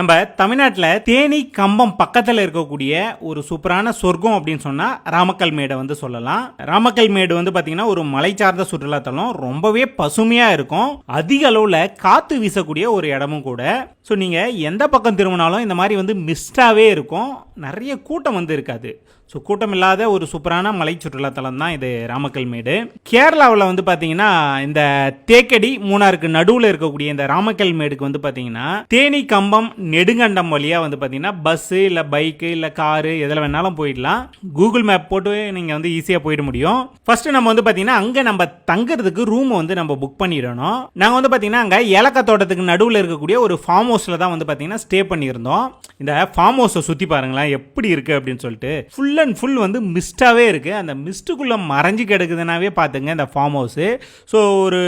நம்ம தமிழ்நாட்டில் தேனி கம்பம் பக்கத்தில் இருக்கக்கூடிய ஒரு சூப்பரான சொர்க்கம் அப்படின்னு சொன்னால் ராமக்கல் மேடை வந்து சொல்லலாம். ராமக்கல் மேடு வந்து பார்த்தீங்கன்னா ஒரு மலை சார்ந்த சுற்றுலாத்தலம். ரொம்பவே பசுமையாக இருக்கும். அதிக அளவில் காற்று வீசக்கூடிய ஒரு இடமும் கூட. ஸோ நீங்கள் எந்த பக்கம் திரும்பினாலும் இந்த மாதிரி வந்து மிஸ்டாகவே இருக்கும். நிறைய கூட்டம் வந்து இருக்காது. ஸோ கூட்டம் இல்லாத ஒரு சூப்பரான மலை சுற்றுலாத்தலம் தான் இது ராமக்கல் மேடு. கேரளாவில் வந்து பார்த்தீங்கன்னா இந்த தேக்கடி மூணாருக்கு நடுவில் இருக்கக்கூடிய இந்த ராமக்கல் மேடுக்கு வந்து பார்த்தீங்கன்னா தேனி கம்பம் நெடுங்கண்டம் வழியாக வந்து பார்த்தீங்கன்னா பஸ்ஸு இல்லை பைக்கு இல்லை காரு எதில் வேணாலும் போயிடலாம். கூகுள் மேப் போட்டு நீங்கள் வந்து ஈஸியாக போயிட முடியும். ஃபஸ்ட்டு நம்ம வந்து பார்த்தீங்கன்னா அங்கே நம்ம தங்குறதுக்கு ரூம் வந்து நம்ம புக் பண்ணிடணும். நாங்கள் வந்து பார்த்தீங்கன்னா அங்கே ஏலக்காய் தோட்டத்துக்கு நடுவில் இருக்கக்கூடிய ஒரு ஃபார்ம் ஹவுஸில் தான் வந்து பார்த்தீங்கன்னா ஸ்டே பண்ணியிருந்தோம். இந்த ஃபார்ம் ஹவுஸை சுற்றி பாருங்களேன் எப்படி இருக்குது அப்படின்னு சொல்லிட்டு. ஃபுல் அண்ட் ஃபுல் வந்து மிஸ்டாகவே இருக்குது அந்த மிஸ்ட்டுக்குள்ளே மறைஞ்சு கிடக்குதுனாவே பார்த்துங்க இந்த ஃபார்ம் ஹவுஸு ஸோ ஒரு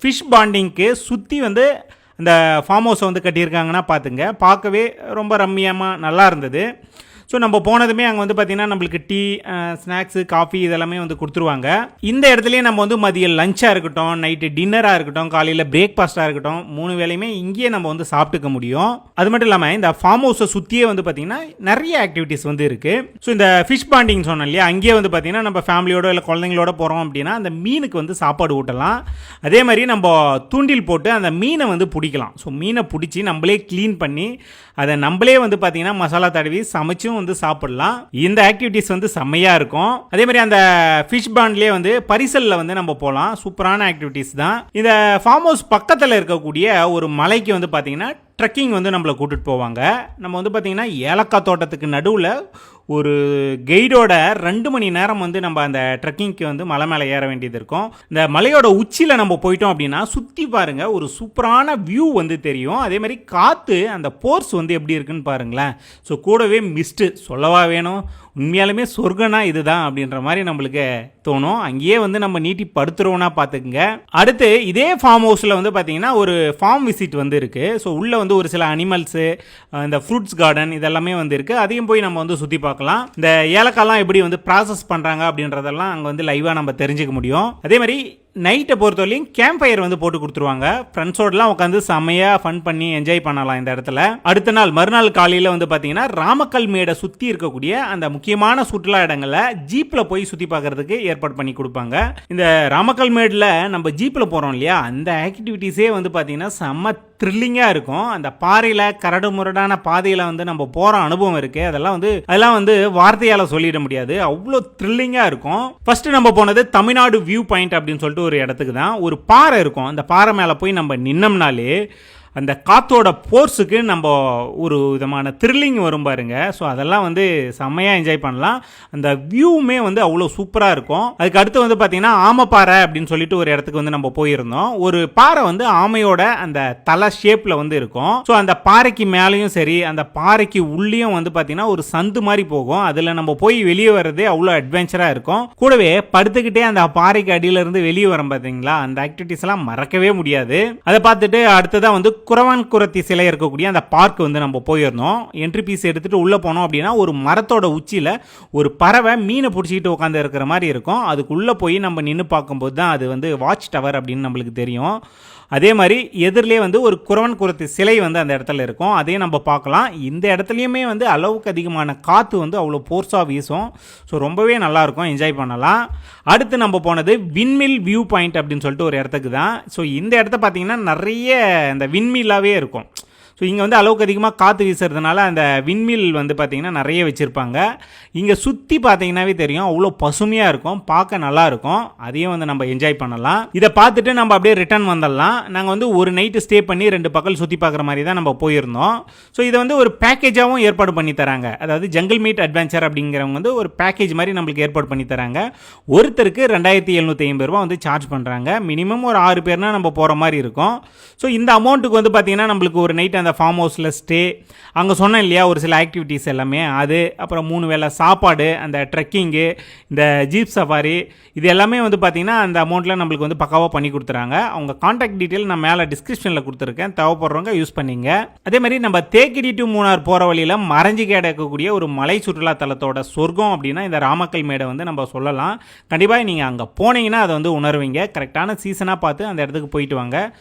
ஃபிஷ் பாண்டிங்க்கு சுற்றி வந்து இந்த ஃபார்ம் ஹவுஸை வந்து கட்டியிருக்காங்கன்னா பார்த்துங்க பார்க்கவே ரொம்ப ரம்மியமாக நல்லா இருந்தது. ஸோ நம்ம போனதுமே அங்கே வந்து பார்த்திங்கன்னா நம்மளுக்கு டீ ஸ்நாக்ஸு காஃபி இதெல்லாமே வந்து கொடுத்துருவாங்க. இந்த இடத்துலையே நம்ம வந்து மதியம் லஞ்சாக இருக்கட்டும் நைட்டு டின்னராக இருக்கட்டும் காலையில் பிரேக்ஃபாஸ்ட்டாக இருக்கட்டும் மூணு வேலையுமே இங்கேயே நம்ம வந்து சாப்பிட்டுக்க முடியும். அது மட்டும் இல்லாமல் இந்த ஃபார்ம் ஹவுஸை சுற்றியே வந்து பார்த்திங்கன்னா நிறைய ஆக்டிவிட்டீஸ் வந்து இருக்குது ஸோ இந்த ஃபிஷ் பாண்டிங் சொன்னோம் இல்லையா அங்கேயே வந்து பார்த்திங்கன்னா நம்ம ஃபேமிலியோட இல்லை குழந்தைங்களோட போகிறோம் அப்படின்னா அந்த மீனுக்கு வந்து சாப்பாடு ஊட்டலாம். அதே மாதிரி நம்ம தூண்டில் போட்டு அந்த மீனை வந்து பிடிக்கலாம். ஸோ மீனை பிடிச்சி நம்மளே க்ளீன் பண்ணி அதை நம்மளே வந்து பார்த்தீங்கன்னா மசாலா தடவி சமைச்சும் வந்து சாப்பிடலாம். இந்த ஆக்டிவிட்டிஸ் வந்து செம்மையாக இருக்கும். அதே மாதிரி அந்த ஃபிஷ் பாண்ட்லேயே வந்து பரிசலில் வந்து நம்ம போகலாம் சூப்பரான ஆக்டிவிட்டிஸ் தான். இந்த ஃபார்ம் ஹவுஸ் பக்கத்தில் இருக்கக்கூடிய ஒரு மலைக்கு வந்து பார்த்தீங்கன்னா ட்ரெக்கிங் வந்து நம்மளை கூட்டிகிட்டு போவாங்க. நம்ம வந்து பார்த்திங்கன்னா ஏலக்காய் தோட்டத்துக்கு நடுவில் ஒரு கைடோட ரெண்டு மணி நேரம் வந்து நம்ம அந்த ட்ரெக்கிங்க்கு வந்து மலை மேலே ஏற வேண்டியது இருக்கும். இந்த மலையோட உச்சியில் நம்ம போயிட்டோம் அப்படின்னா சுற்றி பாருங்கள் ஒரு சூப்பரான வியூ வந்து தெரியும். அதே மாதிரி காற்று அந்த போர்ஸ் வந்து எப்படி இருக்குன்னு பாருங்களேன். ஸோ கூடவே மிஸ்ட்டு சொல்லவா வேணும்? உண்மையாலுமே சொர்க்கனா இதுதான் அப்படின்ற மாதிரி நம்மளுக்கு தோணும். அங்கேயே வந்து நம்ம நீட்டி படுத்துருவோம்னா பார்த்துக்குங்க. அடுத்து இதே ஃபார்ம் ஹவுஸில் வந்து பார்த்தீங்கன்னா ஒரு ஃபார்ம் விசிட் வந்து இருக்குது ஸோ உள்ளே வந்து ஒரு சில அனிமல்ஸு இந்த ஃப்ரூட்ஸ் கார்டன் இதெல்லாமே வந்து இருக்குது அதையும் போய் நம்ம வந்து சுற்றி பார்க்கலாம். இந்த ஏலக்காய்லாம் எப்படி வந்து ப்ராசஸ் பண்ணுறாங்க அப்படின்றதெல்லாம் அங்கே வந்து லைவாக நம்ம தெரிஞ்சுக்க முடியும். அதே மாதிரி நைட்டை பொறுத்தவரையும் கேம்ப் ஃபயர் வந்து போட்டு கொடுத்துருவாங்க. ஃப்ரெண்ட்ஸோடலாம் உட்காந்து செம்மையாக ஃபன் பண்ணி என்ஜாய் பண்ணலாம் இந்த இடத்துல. அடுத்த நாள் மறுநாள் காலையில் வந்து பார்த்தீங்கன்னா ராமக்கல் மேடை சுற்றி இருக்கக்கூடிய அந்த முக்கியமான சுற்றுலா இடங்களை ஜீப்பில் போய் சுற்றி பார்க்கறதுக்கு ஏற்பாடு பண்ணி கொடுப்பாங்க. இந்த ராமக்கல் மேடில் நம்ம ஜீப்பில் போகிறோம் இல்லையா? அந்த ஆக்டிவிட்டீஸே வந்து பார்த்தீங்கன்னா செம்ம த்ரில்லிங்காக இருக்கும். அந்த பாறையில் கரடு முரடான பாதையில் வந்து நம்ம போகிற அனுபவம் இருக்குது அதெல்லாம் வந்து அதெல்லாம் வந்து வார்த்தையால் சொல்லிட முடியாது. அவ்வளோ த்ரில்லிங்காக இருக்கும். ஃபஸ்ட்டு நம்ம போனது தமிழ்நாடு வியூ பாயிண்ட் அப்படின்னு சொல்லிட்டு ஒரு இடத்துக்கு தான் ஒரு பாறை இருக்கும். அந்த பாறை மேலே போய் நம்ம நின்னோம்னாலே அந்த காத்தோட ஃபோர்ஸுக்கு நம்ம ஒரு விதமான த்ரில்லிங் வரும் பாருங்க. ஸோ அதெல்லாம் வந்து செம்மையாக என்ஜாய் பண்ணலாம். அந்த வியூவுமே வந்து அவ்வளோ சூப்பராக இருக்கும். அதுக்கு அடுத்து வந்து பார்த்தீங்கன்னா ஆமைப்பாறை அப்படின்னு சொல்லிட்டு ஒரு இடத்துக்கு வந்து நம்ம போயிருந்தோம். ஒரு பாறை வந்து ஆமையோட அந்த தலை ஷேப்பில் வந்து இருக்கும். ஸோ அந்த பாறைக்கு மேலேயும் சரி அந்த பாறைக்கு உள்ளேயும் வந்து பார்த்தீங்கன்னா ஒரு சந்து மாதிரி போகும். அதில் நம்ம போய் வெளியே வர்றதே அவ்வளோ அட்வென்ச்சராக இருக்கும். கூடவே படுத்துக்கிட்டே அந்த பாறைக்கு அடியிலேருந்து வெளியே வரோம் பார்த்தீங்களா அந்த ஆக்டிவிட்டிஸ்லாம் மறக்கவே முடியாது. அதை பார்த்துட்டு அடுத்ததான் வந்து குறவான் குரத்தி சிலை இருக்கக்கூடிய அந்த பார்க் வந்து நம்ம போயிருந்தோம். என்ட்ரி பீஸ் எடுத்துட்டு உள்ளே போனோம் அப்படின்னா ஒரு மரத்தோட உச்சியில் ஒரு பறவை மீனை பிடிச்சிக்கிட்டு உட்காந்து இருக்கிற மாதிரி இருக்கும். அதுக்குள்ளே போய் நம்ம நின்று பார்க்கும்போது தான் அது வந்து வாட்ச் டவர் அப்படின்னு நம்மளுக்கு தெரியும். அதே மாதிரி எதிரிலே வந்து ஒரு குறவன் குரத்தி சிலை வந்து அந்த இடத்துல இருக்கும். அதையும் நம்ம பார்க்கலாம். இந்த இடத்துலையுமே வந்து அளவுக்கு அதிகமான காற்று வந்து அவ்வளோ ஃபோர்ஸாக வீசும். ஸோ ரொம்பவே நல்லாயிருக்கும். என்ஜாய் பண்ணலாம். அடுத்து நம்ம போனது விண்மில் வியூ பாயிண்ட் அப்படின்னு சொல்லிட்டு ஒரு இடத்துக்கு தான் ஸோ இந்த இடத்த பார்த்தீங்கன்னா நிறைய இந்த விண்மில்லாவே இருக்கும். ஸோ இங்கே வந்து அளவுக்கு அதிகமாக காற்று வீசுறதுனால அந்த விண்மில் வந்து பார்த்திங்கன்னா நிறைய வச்சுருப்பாங்க. இங்கே சுற்றி பார்த்தீங்கன்னாவே தெரியும். அவ்வளோ பசுமையாக இருக்கும். பார்க்க நல்லாயிருக்கும் அதையும் வந்து நம்ம என்ஜாய் பண்ணலாம். இதை பார்த்துட்டு நம்ம அப்படியே ரிட்டர்ன் வந்துடலாம். நாங்கள் வந்து ஒரு நைட்டு ஸ்டே பண்ணி ரெண்டு பக்கம் சுற்றி பார்க்குற மாதிரி தான் நம்ம போயிருந்தோம். ஸோ இதை வந்து ஒரு பேக்கேஜாகவும் ஏற்பாடு பண்ணி தராங்க. அதாவது ஜங்கிள் மீட் அட்வென்ச்சர் அப்படிங்கிறவங்க வந்து ஒரு பேக்கேஜ் மாதிரி நம்மளுக்கு ஏற்பாடு பண்ணி தராங்க. ஒருத்தருக்கு ரெண்டாயிரத்தி எழுநூற்றி ஐம்பது ரூபா வந்து சார்ஜ் பண்ணுறாங்க மினிமம் ஒரு ஆறு பேர்னா நம்ம போகிற மாதிரி இருக்கும். ஸோ இந்த அமௌண்ட்டுக்கு வந்து பார்த்திங்கன்னா நம்மளுக்கு ஒரு நைட் அந்த ஃபார்ம் ஹவுஸில் ஸ்டே அங்கே சொன்னேன் இல்லையா ஒரு சில ஆக்டிவிட்டீஸ் எல்லாமே. அது அப்புறம் மூணு வேளை சாப்பாடு அந்த ட்ரெக்கிங்கு இந்த ஜீப் சஃபாரி இது எல்லாமே வந்து பார்த்திங்கன்னா அந்த அமௌண்ட்டில் நம்மளுக்கு வந்து பக்காவாக பண்ணி கொடுத்துறாங்க. அவங்க காண்டாக்ட் டீட்டெயில் நான் மேலே டிஸ்கிரிப்ஷனில் கொடுத்துருக்கேன். தேவைப்படுறவங்க யூஸ் பண்ணிங்க. அதே மாதிரி நம்ம தேக்கிடி டு மூணார் போகிற வழியில் மறைஞ்சு கிடக்கக்கூடிய ஒரு மலை சுற்றுலா தலத்தோட சொர்க்கம் அப்படின்னா இந்த ராமக்கல் மேடை வந்து நம்ம சொல்லலாம். கண்டிப்பாக நீங்கள் அங்கே போனீங்கன்னா அதை வந்து உணர்வீங்க. கரெக்டான சீசனாக பார்த்து அந்த இடத்துக்கு போயிட்டு வாங்க.